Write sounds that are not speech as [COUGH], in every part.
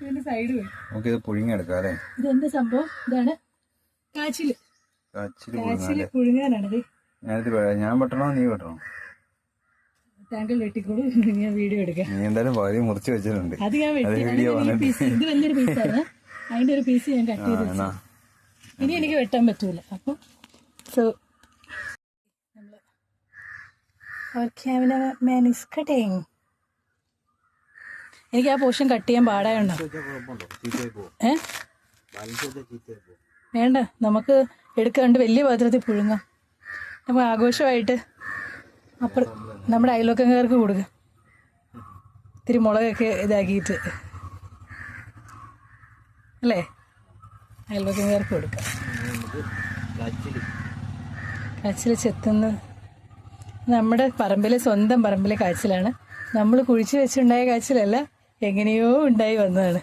ഇതിന്റെ സൈഡ് പോയി ഇത് പുഴുങ്ങിയെടുക്കാം അല്ലേ? ഇതെന്താ സംഭവം? ഇതാണ് കാച്ചിൽ. കാച്ചിൽ കാച്ചിൽ പുഴുങ്ങാനാണിത്. ഞാനിത് ഞാൻ വെട്ടണോ? നീ വെട്ടണോ? താങ്കൾ വെട്ടിക്കോളൂ. ഞാൻ വീഡിയോ എടുക്കാം. നീ എന്തായാലും പകുതി മുറിച്ച് വെച്ചിട്ടുണ്ട്. അത് ഞാൻ ഇത് വലിയൊരു പീസാണ് അതിന്റെ ഒരു പീസ് ഞാൻ കട്ട് ചെയ്ത് ഇനി എനിക്ക് വെട്ടാൻ പറ്റൂല. അപ്പൊ സോ മാൻ ഇസ് കട്ടിങ് എനിക്ക് ആ പോർഷൻ കട്ട് ചെയ്യാൻ പാടായുണ്ടോ? ഏ? വേണ്ട നമുക്ക് എടുക്കാണ്ട് വലിയ പാത്രത്തിൽ പുഴുങ്ങാം. നമുക്ക് ആഘോഷമായിട്ട് അപ്പുറം നമ്മുടെ അയൽവക്കക്കാർക്ക് കൊടുക്കാം. ഇത്തിരി മുളകൊക്കെ ഇതാക്കിയിട്ട്. അല്ലേ? അയൽവക്കക്കാർക്ക് കൊടുക്കാം. കാച്ചിൽ ചെത്തുന്ന നമ്മുടെ പറമ്പിലെ സ്വന്തം പറമ്പിലെ കാച്ചിലാണ്. നമ്മൾ കുഴിച്ചു വെച്ചുണ്ടായ കാച്ചിലല്ല എങ്ങനെയോ ഉണ്ടായി വന്നതാണ്.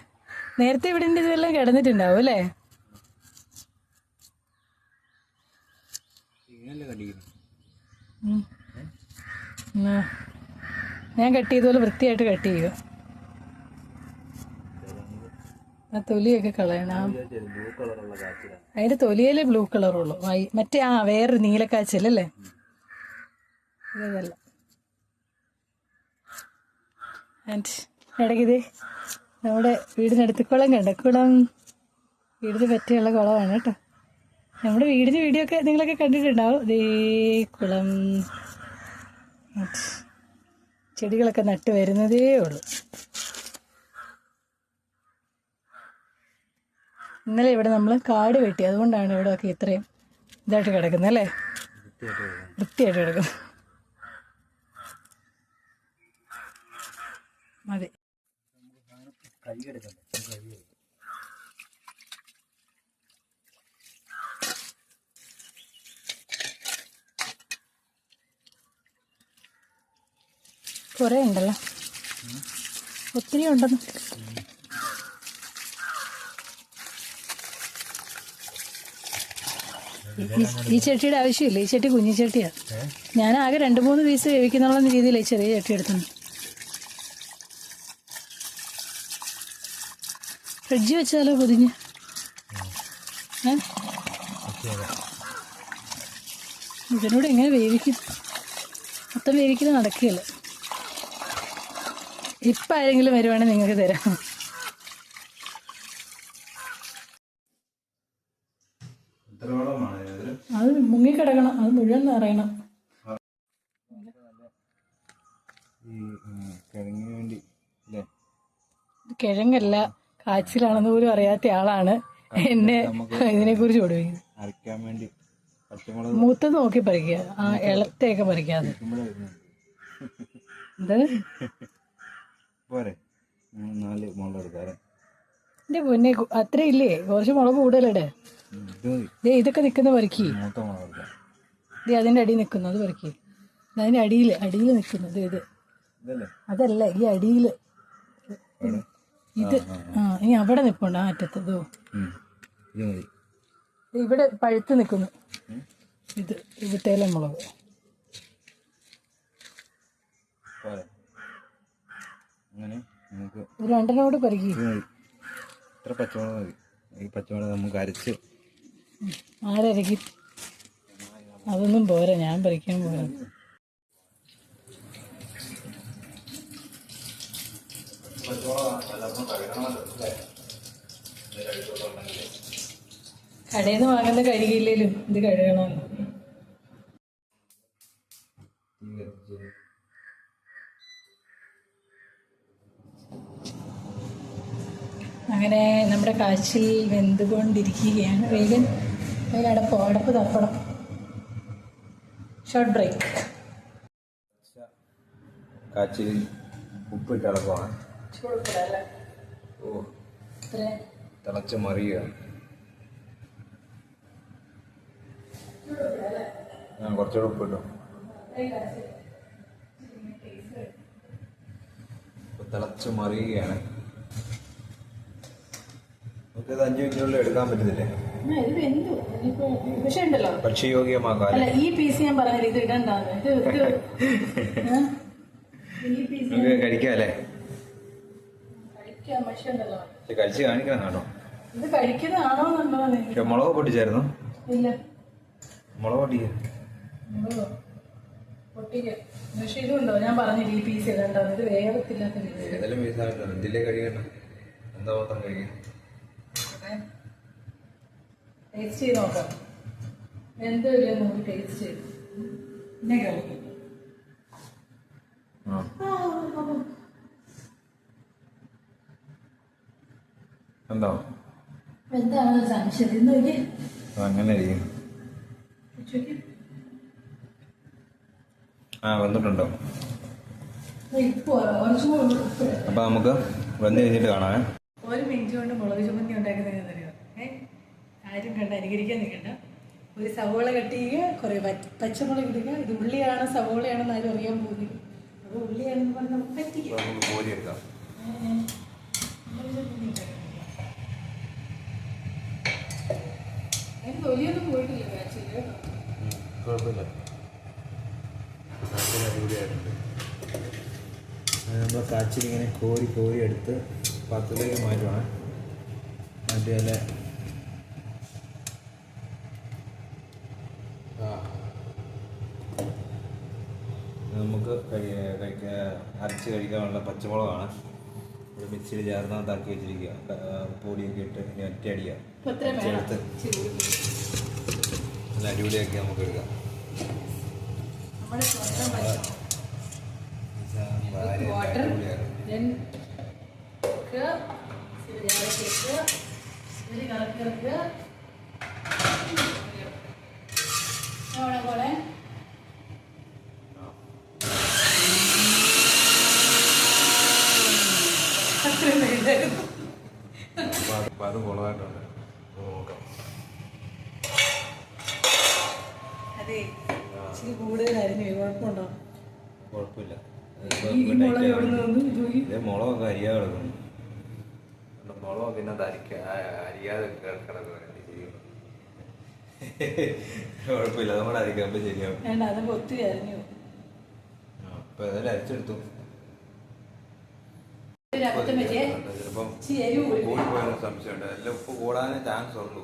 നേരത്തെ ഇവിടെ ഇതെല്ലാം കിടന്നിട്ടുണ്ടാവും അല്ലേ. ഞാൻ കട്ട് ചെയ്തപോലെ വൃത്തിയായിട്ട് കട്ട് ചെയ്യുക. ആ തൊലിയൊക്കെ കളയണം. അതിന്റെ തൊലിയല്ലേ ബ്ലൂ കളറുള്ളൂ മറ്റേ ആ വേറൊരു നീലക്കാച്ചല്ലേ ഇതല്ല. ആൻഡ് ഇടയ്ക്കിത് നമ്മുടെ വീടിനടുത്ത് കുളം കണ്ട? കുളം. വീടിന് പറ്റിയുള്ള കുളമാണ് കേട്ടോ. നമ്മുടെ വീടിന് വീഡിയോ ഒക്കെ നിങ്ങളൊക്കെ കണ്ടിട്ടുണ്ടാവും. ദേ കുളം. ചെടികളൊക്കെ നട്ട് വരുന്നതേ ഉള്ളൂ. ഇന്നലെ ഇവിടെ നമ്മൾ കാട് വെട്ടി. അതുകൊണ്ടാണ് ഇവിടെ ഒക്കെ ഇത്രയും ഇതായിട്ട് കിടക്കുന്നത് അല്ലേ? വൃത്തിയായിട്ട് കിടക്കുന്നു മതി. കുറേ ഉണ്ടല്ലോ. ഒത്തിരി ഉണ്ടെന്ന്. ഈ- ചെട്ടിയുടെ ആവശ്യമില്ല. ഈ ചട്ടി കുഞ്ഞു ചട്ടിയാണ് ഞാൻ ആകെ രണ്ട് മൂന്ന് പീസ് വേവിക്കുന്നുള്ള രീതിയിൽ ചെറിയ ചട്ടി എടുത്തു ഫ്രിഡ്ജ് വെച്ചാലോ പൊതിഞ്ഞ്? ഇതിനോട് എങ്ങനെ വേവിക്കും മൊത്തം വേവിക്കൽ നടക്കുകയില്ല. ഇപ്പം ആരെങ്കിലും വരുവാണെങ്കിൽ നിങ്ങൾക്ക് തരാം? അത് മുങ്ങിക്കിടക്കണം അത് മുഴുവൻ ഇത് കിഴങ്ങല്ല. കാച്ചിലാണെന്ന് പോലും അറിയാത്ത ആളാണ് എന്നെ ഇതിനെ കുറിച്ച് പഠിപ്പിക്കുന്നത് വേണ്ടി മൂത്തത് നോക്കി പറിക്കുക. ആ ഇളത്തെയൊക്കെ പറിക്കാതെ. എന്ത്? എന്റെ പൊന്നെ അത്ര ഇല്ലേ? കുറച്ച് മുളക് കൂടുതലിടെ ഇതൊക്കെ നിൽക്കുന്ന പറിക്കി. ദേ അതിന്റെ അടിയിൽ നിൽക്കുന്നു അത് പറിക്കി. അതിന്റെ അടിയിൽ അടിയിൽ നിൽക്കുന്നത് ഇത്. അതല്ല ഈ അടിയിൽ. അവിടെ ഇത് ആ ഇനി അവിടെ നിൽപ്പുണ്ട് ആ അറ്റത്ത്. ഇതോ ഇവിടെ പഴുത്ത് നിൽക്കുന്നു. ഇത് ഇവിട്ടേലെ മുളക്. പറിക്കി ഇത് ഇത്ര പച്ചമുളക് മതി. ഈ പച്ചമുളക് നമുക്ക് അരച്ച് ആരരക്കി അതൊന്നും പോരാ ഞാൻ പറിക്കാൻ പോരാ കടയിൽ നിന്ന് വാങ്ങുന്ന കഴുകിയില്ലേലും ഇത് കഴുകണം. അങ്ങനെ നമ്മുടെ കാച്ചിൽ വെന്തുകൊണ്ടിരിക്കുകയാണ്. വേഗം വേഗം അടപ്പ് അടപ്പ് തപ്പണം. ഷോർട്ട് ബ്രേക്ക് കാച്ചിൽ ഉപ്പിട്ട് ഇളക്കുവാണ് ഓ. തിളച്ച് മറിയുകയാണ്. ആ കുറച്ചുകൂടെ ഇപ്പൊ തിളച്ച് മറിയുകയാണ്. നമുക്കിത് അഞ്ചു മിനിറ്റിനുള്ളിൽ എടുക്കാൻ പറ്റുന്നില്ലേ? ഇത് ഈ പീസ് ഞാൻ പറഞ്ഞില്ല ഇത് ഇടണ്ടാന്ന്. ഇത് ഇത് [LAUGHS] നമുക്ക് കഴിക്കാം അല്ലേ കഴിച്ച് കാണിക്കണം കേട്ടോ. ഇത് കഴിക്കുന്നതാണോ മുളക് പൊട്ടിച്ചായിരുന്നു? ഇല്ല. മുളക് പൊട്ടിക്കുക ഓ, പൊട്ടിക്ക. പക്ഷെ ഇതുണ്ടോ ഞാൻ പറഞ്ഞില്ല ഈ പീസ് ഇടണ്ടോ ഇത് വേഗത്തില്ലാത്ത പീസ് ഇതിലേ എന്താ മൊത്തം കഴിക്കാം ടേസ്റ്റ് ചെയ്ത് നോക്കാം. എന്തില്ല നമുക്ക് ടേസ്റ്റ് ചെയ്ത്. പിന്നെ കഴിക്കും. സംശയം അങ്ങനെ ഇരിക്കും ആ വന്നിട്ടുണ്ടോ? അപ്പൊ നമുക്ക് വന്നു കഴിഞ്ഞിട്ട് കാണാം ഒരു മിനിറ്റ് കൊണ്ട് മുളക് ചുമന്തി ഉണ്ടാക്കുന്നത് ആരും കണ്ട അനുകരിക്കാൻ നിൽക്കണ്ട. ഒരു സവോള കട്ട് ചെയ്യുക കുറേ പച്ച- പച്ചമുളക് ഇടുക. ഇത് ഉള്ളിയാണോ സവോളയാണെന്ന് ആരും അറിയാൻ പോകുന്നില്ല. അപ്പോൾ ഉള്ളിയാണെന്ന് പറഞ്ഞാൽ നമുക്ക് പറ്റിക്കും നമുക്ക് കോരി എടുക്കാം അതിന് തൊലിയൊന്നും പോയിട്ടില്ല ആക്ച്വലി കേട്ടോ കുഴപ്പമില്ല അടിപൊളിയായിട്ടുണ്ട്. നമ്മൾ കാച്ചിൽ ഇങ്ങനെ കോരി കോരി എടുത്ത് പാത്രത്തിലേക്ക് മാറ്റുവാണ്. മാറ്റിയാലേ നമുക്ക് അരച്ച് കഴിക്കാനുള്ള പച്ചമുളകാണ്. ഇവിടെ മിക്സിയിൽ ചേർന്നതാക്കി വെച്ചിരിക്കുക. പൊടിയൊക്കെ ഇട്ട് ഇനി ഒറ്റ അടിക്കുക നല്ല അടിപൊളിയാക്കി നമുക്ക് എടുക്കാം. അടിപൊളിയാണ് then വെക്കുക ഇച്ചിരി ജാരൊക്കെ വെക്കുക ഇച്ചിരി കറക്കി വെക്കുക അവിടെ പോലെ അത്രയും വേണ്ടായിരുന്നു അപ്പോൾ അത് അപ്പോൾ അത് കുളമായിട്ടുണ്ട് അപ്പോൾ നോക്കാം അതെ. ഇച്ചിരി കൂടുതലായിരുന്നു കുഴപ്പമുണ്ടോ? കുഴപ്പമില്ല. മുളകൊക്കെ അരിയാതെ കിടക്കുന്നു. കണ്ടോ, മുളകൊക്കെ ആ- അരിയാതെ കുഴപ്പമില്ല. നമ്മൾ അരിക്കുമ്പോൾ ശരിയാവും. വേണ്ട അത് ഒത്തിരി അരിഞ്ഞു അപ്പോൾ ഏതായാലും അരിച്ചെടുത്തു. ചിലപ്പം കൂടിപ്പോയാലും സംശയമുണ്ട്. എല്ലാം ഉപ്പ് കൂടാനേ ചാൻസ് ഉള്ളൂ.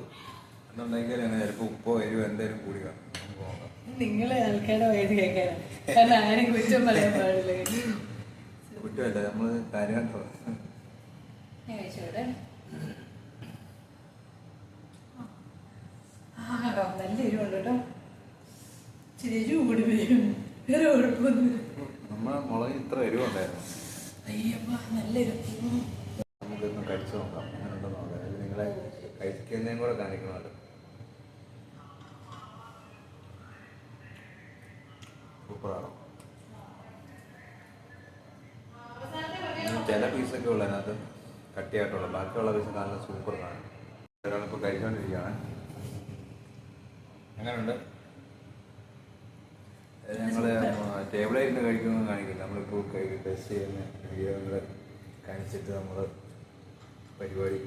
എന്നുണ്ടെങ്കിൽ അങ്ങനെ ചിലപ്പോൾ ഉപ്പോ എരിവോ എന്തായാലും കൂടി കാണും. നിങ്ങളെ ആൾക്കാരുടെ വയസ്സ് കേൾക്കാനാണ് കാരണം ആരും കുറ്റം പറയാൻ പാടില്ല. കുറ്റമല്ല നമ്മൾ കാര്യമായിട്ടോ നല്ല എരിവുണ്ട് കേട്ടോ. ഇച്ചിരി എരിവ് കൂടി വരും. വേറെ കുഴപ്പമൊന്നുമില്ല. നമ്മളെ മുളക് ഇത്ര എരിവുണ്ടായിരുന്നു. അയ്യപ്പ നല്ല എരിവ്. നമുക്കൊന്ന് കഴിച്ചു നോക്കാം. നിങ്ങളെ കഴിക്കുന്നതും കൂടെ കാണിക്കണമല്ലോ സൂപ്പറാണോ ചില പീസൊക്കെ ഉള്ളു അതിനകത്ത് കട്ടിയായിട്ടുള്ള ബാക്കിയുള്ള പീസ് നല്ല സൂപ്പറാണ്. ഒരാളിപ്പോൾ കഴിച്ചുകൊണ്ടിരിക്കുകയാണ് എങ്ങനെയുണ്ട്? ഞങ്ങൾ ടേബിളിൽ ഇരുന്ന് കഴിക്കുമെന്ന് കാണിക്കില്ല നമ്മളിപ്പോൾ ടെസ്റ്റ് ചെയ്യുന്ന വീഡിയോ കാണിച്ചിട്ട് നമ്മൾ പരിപാടി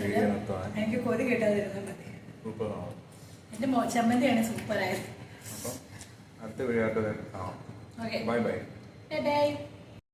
വീഡിയോ ഉണ്ട് നിർത്തുവാണ് എനിക്ക് കൊതി കേട്ടാതിരുന്നാൽ മതി. സൂപ്പറാണോ? എന്റെ ചമ്മന്തിയാണ് സൂപ്പറായത്. അപ്പം അടുത്ത വീഡിയോ ആയിട്ട് കാണാം ബൈ. Bye bye.